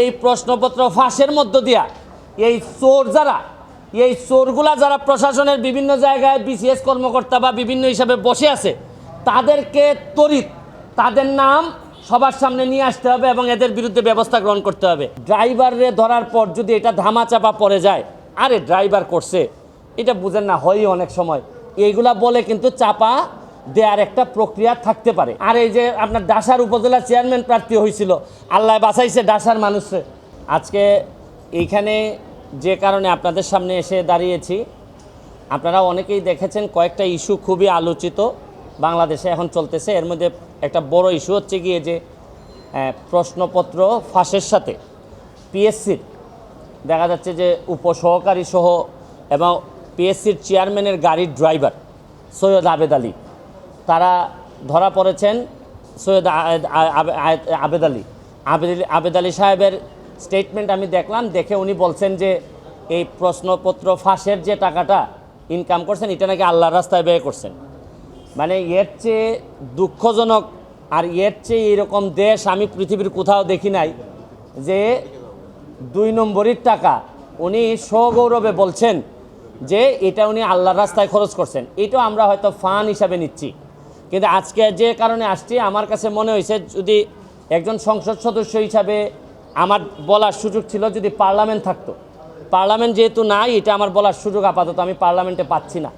এই প্রশ্নপত্র ফাঁসের মধ্য দিয়া, এই চোর যারা, এই চোরগুলা যারা প্রশাসনের বিভিন্ন জায়গায় বিসিএস কর্মকর্তা বা বিভিন্ন হিসাবে বসে আছে, তাদেরকে তড়িৎ, তাদের নাম সবার সামনে নিয়ে আসতে হবে এবং এদের বিরুদ্ধে ব্যবস্থা গ্রহণ করতে হবে। ড্রাইভারে ধরার পর যদি এটা ধামাচাপা পড়ে যায়, আরে ড্রাইভার করছে, এটা বুঝেন না হয় অনেক সময়। এইগুলা বলে কিন্তু চাপা দেওয়ার একটা প্রক্রিয়া থাকতে পারে। আর এই যে আপনার ডাসার উপজেলা চেয়ারম্যান প্রার্থী হয়েছিল, আল্লাহ বাঁচাইছে ডাসার মানুষে আজকে এইখানে যে কারণে আপনাদের সামনে এসে দাঁড়িয়েছি, আপনারা অনেকেই দেখেছেন কয়েকটা ইস্যু খুবই আলোচিত, বাংলাদেশে এখন চলতেছে। এর মধ্যে একটা বড় ইস্যু হচ্ছে গিয়ে যে প্রশ্নপত্র ফাঁসের সাথে পিএসসির, দেখা যাচ্ছে যে উপসহকারী সহ এবং পিএসসির চেয়ারম্যানের গাড়ির ড্রাইভার সৈয়দ আবেদ আলী। তারা ধরা পড়েছেন সৈয়দ আবেদ আলী। আবেদ আবেদ আলী সাহেবের স্টেটমেন্ট আমি দেখলাম, দেখে উনি বলছেন যে, এই প্রশ্নপত্র ফাঁসের যে টাকাটা ইনকাম করছেন, এটা নাকি আল্লাহর রাস্তায় ব্যয় করছেন। মানে এর চেয়ে দুঃখজনক আর এর চেয়ে এরকম দেশ আমি পৃথিবীর কোথাও দেখি নাই যে, দুই নম্বরের টাকা উনি সগৌরবে বলছেন যে, এটা উনি আল্লাহর রাস্তায় খরচ করছেন। এটাও আমরা হয়তো ফান হিসাবে নিচ্ছি। কিন্তু আজকে যে কারণে আসছি, আমার কাছে মনে হয়েছে যদি একজন সংসদ সদস্য হিসাবে আমার বলার সুযোগ ছিল যদি পার্লামেন্ট থাকতো। পার্লামেন্ট যেহেতু নাই, এটা আমার বলার সুযোগ আপাতত আমি পার্লামেন্টে পাচ্ছি না।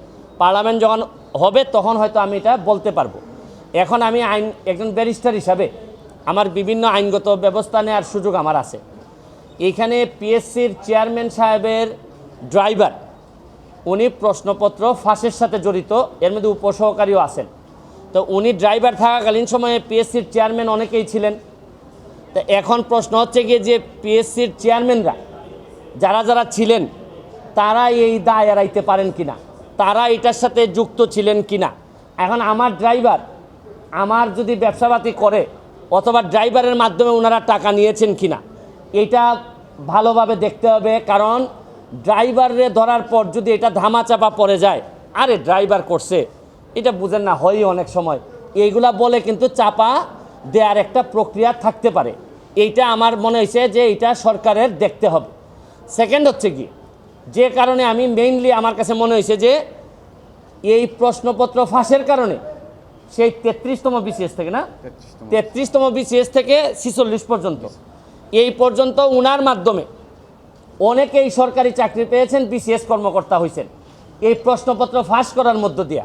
পার্লামেন্ট যখন হবে, তখন হয়তো আমি এটা বলতে পারব। এখন আমি আইন, একজন ব্যারিস্টার হিসাবে আমার বিভিন্ন আইনগত ব্যবস্থা নেওয়ার সুযোগ আমার আছে। এখানে পিএসসির চেয়ারম্যান সাহেবের ড্রাইভার, উনি প্রশ্নপত্র ফাঁসের সাথে জড়িত, এর মধ্যে উপসহকারীও আছেন। তো উনি ড্রাইভার থাকাকালীন সময়ে পিএসসির চেয়ারম্যান অনেকেই ছিলেন। তা এখন প্রশ্ন হচ্ছে গিয়ে যে পিএসসির চেয়ারম্যানরা যারা যারা ছিলেন তারা এই দায় এড়াইতে পারেন কি না তারা এটার সাথে যুক্ত ছিলেন কি না এখন আমার ড্রাইভার আমার যদি ব্যবসাপাতি করে, অথবা ড্রাইভারের মাধ্যমে ওনারা টাকা নিয়েছেন কি না এটা ভালোভাবে দেখতে হবে। কারণ ড্রাইভারে ধরার পর যদি এটা ধামাচাপা পড়ে যায়, আরে ড্রাইভার করছে। এটা বুঝেন না হয় অনেক সময়। এইগুলা বলে কিন্তু চাপা দেওয়ার একটা প্রক্রিয়া থাকতে পারে। এইটা আমার মনে হয়েছে যে এটা সরকারের দেখতে হবে। সেকেন্ড হচ্ছে কি যে কারণে আমি মেইনলি আমার কাছে মনে হয়েছে যে এই প্রশ্নপত্র ফাঁসের কারণে সেই তেত্রিশতম বিসিএস থেকে না? তেত্রিশতম বিসিএস থেকে ছিচল্লিশ পর্যন্ত। এই পর্যন্ত উনার মাধ্যমে অনেকেই সরকারি চাকরি পেয়েছেন বিসিএস কর্মকর্তা হয়েছেন। এই প্রশ্নপত্র ফাঁস করার মধ্য দিয়া।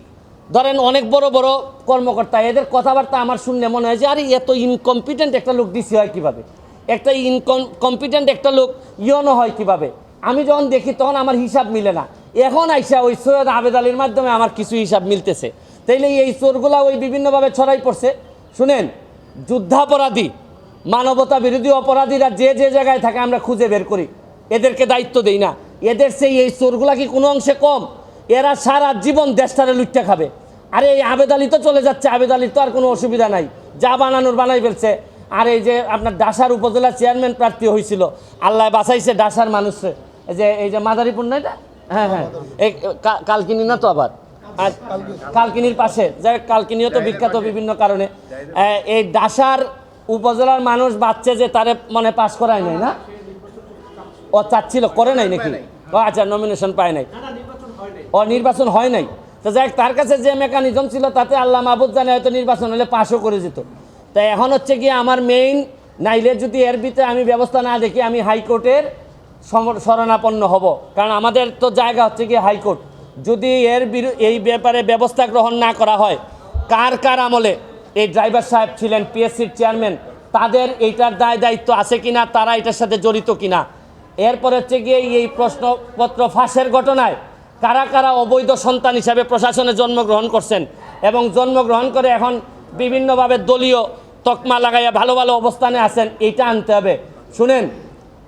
ধরেন অনেক বড় বড় কর্মকর্তা, এদের কথাবার্তা আমার শুনলে মনে হয় যে, আরে, এত ইনকম্পিটেন্ট একটা লোক ডিসি হয় কীভাবে? একটা ইনকম কম্পিটেন্ট একটা লোক ইয়নো হয় কীভাবে? আমি যখন দেখি তখন আমার হিসাব মিলে না। এখন আইসা ওই সৈয়দ আবেদ আলীর মাধ্যমে আমার কিছু হিসাব মিলতেছে। তাইলে এই চোরগুলা ওই বিভিন্নভাবে ছড়াই পড়ছে। শুনেন, যুদ্ধাপরাধী, মানবতা বিরোধী অপরাধীরা যে যে জায়গায় থাকে আমরা খুঁজে বের করি। এদেরকে দায়িত্ব দেই না। এদের সেই, এই চোরগুলা কি কোনো অংশে কম? এরা সারা জীবন দেশটারে লুটতে খাবে। আরে এই আবেদ আলী তো চলে যাচ্ছে, আবেদ আলীর তো আর কোনো অসুবিধা নাই। যা বানানোর বানাই ফেলছে। আর এই যে আপনার ডাসার উপজেলা চেয়ারম্যান প্রার্থী হয়েছিল আল্লাহ বাঁচাইছে ডাসার মানুষে। যে, এই যে মাদারীপুর না হ্যাঁ হ্যাঁ। এই কালকিনি না তো আবার? আর কালকিনির পাশে। যাই কালকিনিও তো বিখ্যাত বিভিন্ন কারণে। এই ডাসার উপজেলার মানুষ বাচ্চা যে তারে মানে পাশ করায় নাই না? ও চাচ্ছিল, করে নাই নাকি? আচ্ছা নমিনেশন পায় নাই। ও নির্বাচন হয় নাই। তো যাই তার কাছে যে মেকানিজম ছিল, তাতে আল্লাহ মাহবুদ জানে হয়তো নির্বাচন হলে পাশও করে যেত। তাই এখন হচ্ছে কি আমার মেইন নাইলে যদি এর ভিতরে আমি ব্যবস্থা না দেখি, আমি হাইকোর্টের শরণাপন্ন হব। কারণ আমাদের তো জায়গা হচ্ছে কি হাইকোর্ট। যদি এর এই ব্যাপারে ব্যবস্থা গ্রহণ না করা হয়, কার কার আমলে এই ড্রাইভার সাহেব ছিলেন পিএসসির চেয়ারম্যান তাদের এইটার দায় দায়িত্ব আছে কিনা, তারা এটার সাথে জড়িত কিনা? এরপর হচ্ছে গিয়ে এই প্রশ্নপত্র ফাঁসের ঘটনায় কারা কারা অবৈধ সন্তান হিসাবে প্রশাসনে জন্মগ্রহণ করছেন এবং জন্মগ্রহণ করে এখন বিভিন্নভাবে দলীয় তকমা লাগাইয়া ভালো ভালো অবস্থানে আছেন, এইটা আনতে হবে। শুনেন